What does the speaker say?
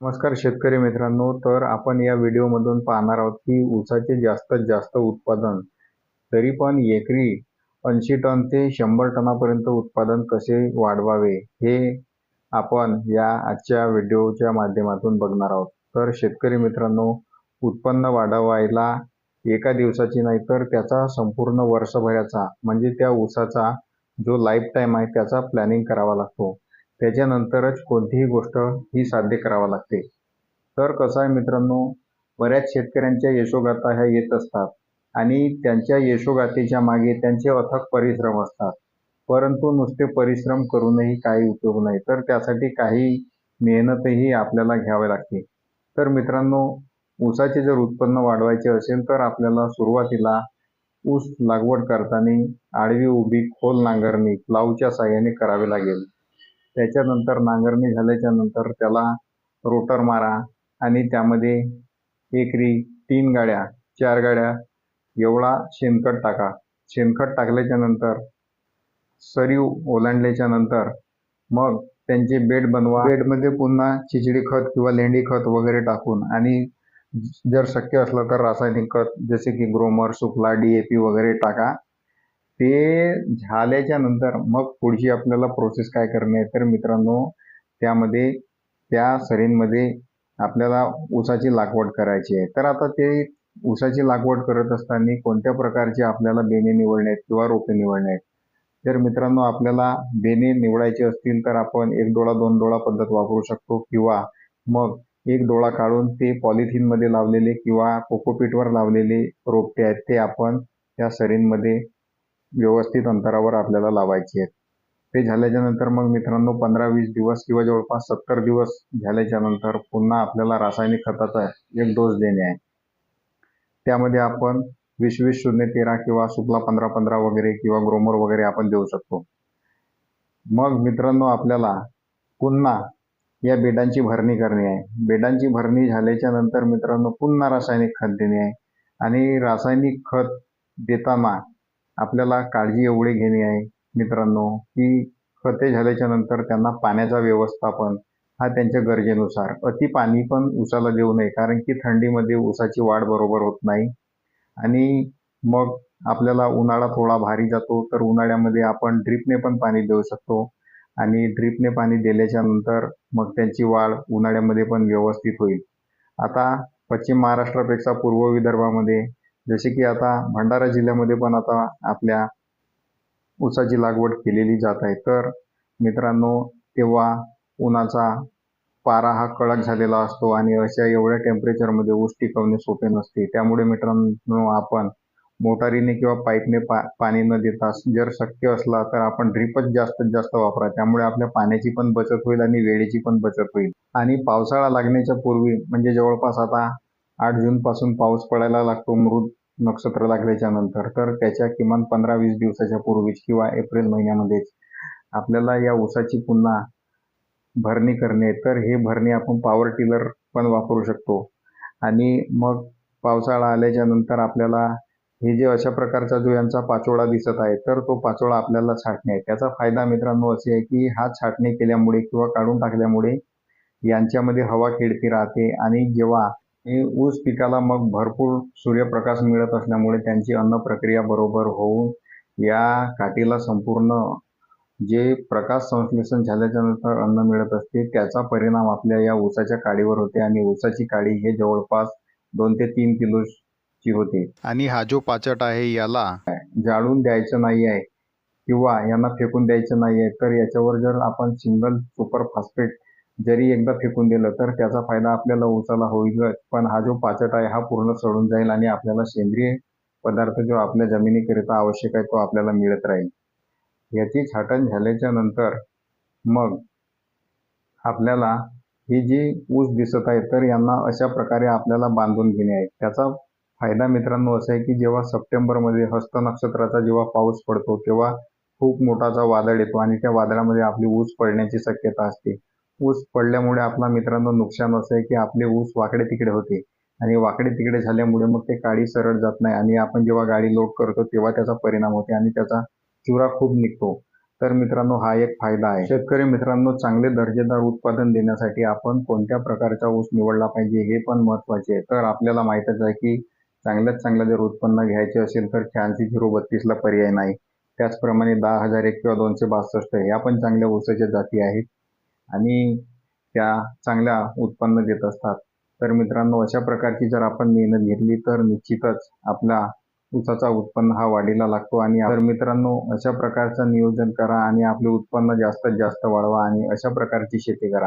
नमस्कार शेतकरी मित्रांनो तर आपण या व्हिडिओमधून पाहणार आहोत की ऊसाचे जास्तीत जास्त उत्पादन तरी पण एकरी ऐंशी टन ते शंभर टनापर्यंत उत्पादन कसे वाढवावे हे आपण या आजच्या व्हिडिओच्या माध्यमातून बघणार आहोत. तर शेतकरी मित्रांनो उत्पन्न वाढवायला एका दिवसाची नाही तर त्याचा संपूर्ण वर्षभराचा म्हणजे त्या ऊसाचा जो लाईफ टाईम आहे त्याचा प्लॅनिंग करावा लागतो. त्याच्यानंतरच कोणतीही गोष्ट ही साध्य करावं लागते. तर कसं आहे मित्रांनो बऱ्याच शेतकऱ्यांच्या यशोगाथा ह्या येत असतात आणि त्यांच्या यशोगाथेच्या मागे त्यांचे अथक परिश्रम असतात. परंतु नुसते परिश्रम करूनही काही उपयोग नाही. तर त्यासाठी काही मेहनतही आपल्याला घ्यावी लागते. तर मित्रांनो ऊसाचे जर उत्पन्न वाढवायचे असेल तर आपल्याला सुरुवातीला ऊस लागवड करताना आडवी उभी खोल नांगरणी प्लाऊच्या साह्याने करावी लागेल. त्याच्यानंतर नांगरणी झाल्याच्यानंतर त्याला रोटर मारा आणि त्यामध्ये एकरी तीन गाड्या चार गाड्या एवढा शेणखत टाका. शेणखत टाकल्याच्या नंतर सरीव ओलांडल्याच्या नंतर मग त्यांचे बेड बनवा. बेडमध्ये पुन्हा चिचडी खत किंवा लेंडी खत वगैरे टाकून आणि जर शक्य असलं तर रासायनिक खत जसे की Gromor Suphala D A P वगैरे टाका. ते झाल्याच्यानंतर मग पुढची आपल्याला प्रोसेस काय करणे तर मित्रांनो त्यामध्ये त्या सरींमध्ये आपल्याला ऊसाची लागवड करायची आहे. तर आता ते ऊसाची लागवड करत असताना कोणत्या प्रकारचे आपल्याला बेणे निवडणे आहेत किंवा रोपे निवडणे आहेत? जर मित्रांनो आपल्याला बेणे निवडायचे असतील तर आपण एक डोळा दोन डोळा पद्धत वापरू शकतो किंवा मग एक डोळा काढून ते पॉलिथिनमध्ये लावलेले किंवा कोकोपीटवर लावलेले रोपटे आहेत ते आपण त्या सरींमध्ये व्यवस्थित अंतरावर आपल्याला लावायचे आहेत. ते झाल्याच्यानंतर मग मित्रांनो पंधरा वीस दिवस किंवा जवळपास सत्तर दिवस झाल्याच्यानंतर पुन्हा आपल्याला रासायनिक खताचा एक डोस देणे आहे. त्यामध्ये आपण वीस वीस शून्य तेरा किंवा सुपला पंधरा पंधरा वगैरे किंवा ग्रोमर वगैरे आपण देऊ शकतो. मग मित्रांनो आपल्याला पुन्हा या बेडांची भरणी करणे आहे. बेडांची भरणी झाल्याच्यानंतर मित्रांनो पुन्हा रासायनिक खत देणे आहे. आणि रासायनिक खत देताना आपल्याला काळजी एवढी घेणे आहे मित्रांनो की खते झाल्याच्यानंतर त्यांना पाण्याचा व्यवस्थापन हा त्यांच्या गरजेनुसार. अति पाणी पण ऊसाला देऊ नये कारण की थंडीमध्ये ऊसाची वाढ बरोबर होत नाही. आणि मग आपल्याला उन्हाळा थोडा भारी जातो तर उन्हाळ्यामध्ये आपण ड्रिपने पण पाणी देऊ शकतो. आणि ड्रिपने पाणी दिल्याच्या नंतर मग त्यांची वाढ उन्हाळ्यामध्ये पण व्यवस्थित होईल. आता पश्चिम महाराष्ट्रापेक्षा पूर्व विदर्भामध्ये जसे की आता भंडारा जिल्ह्यामध्ये पण आता आपल्या ऊसाची लागवड केलेली जात आहे. तर मित्रांनो तेव्हा उन्हाचा पारा हा कडक झालेला असतो आणि अशा एवढ्या टेम्परेचरमध्ये ऊस टिकवणे सोपे नसते. त्यामुळे मित्रांनो आपण मोटारीने किंवा पाईपने पा पाणी न देता जर शक्य असला तर आपण ड्रीपच जास्तीत जास्त वापरा. त्यामुळे आपल्या पाण्याची पण बचत होईल आणि वेळेची पण बचत होईल. आणि पावसाळा लागण्याच्या पूर्वी म्हणजे जवळपास आता आठ जूनपासून पाऊस पडायला लागतो मृद नक्षत्र लागल्याच्या नंतर. तर त्याच्या किमान पंधरा वीस दिवसाच्या पूर्वीच किंवा एप्रिल महिन्यामध्येच आपल्याला या ऊसाची पुन्हा भरणी करणे तर हे भरणी आपण पॉवर टिलर पण वापरू शकतो. आणि मग पावसाळा आल्याच्यानंतर आपल्याला हे जे अशा प्रकारचा जो यांचा पाचोळा दिसत आहे तर तो पाचोळा आपल्याला छाटणे आहे. त्याचा फायदा मित्रांनो असे आहे की हा छाटणी केल्यामुळे किंवा काढून टाकल्यामुळे यांच्यामध्ये हवा खेळती राहते आणि जेव्हा हे ऊस पिकाला मग भरपूर सूर्यप्रकाश मिळत असल्यामुळे त्यांची अन्न प्रक्रिया बरोबर होऊन या काठीला संपूर्ण जे प्रकाश संश्लेषण झाल्याच्यानंतर अन्न मिळत असते त्याचा परिणाम आपल्या या ऊसाच्या काडीवर होते आणि ऊसाची काडी हे जवळपास दोन ते तीन किलोची होते. आणि हा जो पाचट आहे याला? जाळून द्यायचं नाही आहे किंवा यांना फेकून द्यायचं नाही आहे तर याच्यावर जर आपण सिंगल सुपर फॉस्फेट जरी एकदा फेकून दिलं तर त्याचा फायदा आपल्याला उचाला होईलच पण हा जो पाचट आहे हा पूर्ण सडून जाईल आणि आपल्याला सेंद्रिय पदार्थ जो आपल्या जमिनीकरिता आवश्यक आहे तो आपल्याला मिळत राहील. याची छाटण झाल्याच्यानंतर मग आपल्याला ही जी ऊस दिसत आहे तर यांना अशा प्रकारे आपल्याला बांधून घेणे आहे. त्याचा फायदा मित्रांनो असा आहे की जेव्हा सप्टेंबरमध्ये हस्त नक्षत्राचा जेव्हा पाऊस पडतो तेव्हा खूप मोठाचा वादळ येतो आणि त्या वादळामध्ये आपली ऊस पडण्याची शक्यता असते. ऊस पडल्यामुळे आपला मित्रांनो नुकसान असं आहे की आपले ऊस वाकडे तिकडे होते. आणि वाकडे तिकडे झाल्यामुळे मग ते काळी सरळ जात नाही आणि आपण जेव्हा गाडी लोड करतो तेव्हा त्याचा परिणाम होते आणि त्याचा चुरा खूप निघतो. तर मित्रांनो हा एक फायदा आहे. शेतकरी मित्रांनो चांगले दर्जेदार उत्पादन देण्यासाठी आपण कोणत्या प्रकारचा ऊस निवडला पाहिजे हे पण महत्त्वाचे आहे. तर आपल्याला माहीतच आहे की चांगल्यात चांगलं जर उत्पन्न घ्यायचे असेल तर शहाऐंशी झिरो बत्तीसला पर्याय नाही. त्याचप्रमाणे दहा हजार एक किंवा दोनशे बासष्ट ह्या पण चांगल्या ऊसाच्या जाती आहेत. आणि त्या चांगल्या उत्पन्न देत असतात. तर मित्रांनो अशा प्रकारची जर आपण मेहनत घेतली तर निश्चितच आपला ऊसाचा उत्पन्न हा वाढीला लागतो. आणि तर मित्रांनो अशा प्रकारचं नियोजन करा आणि आपले उत्पन्न जास्तीत जास्त वाढवा आणि अशा प्रकारची शेती करा.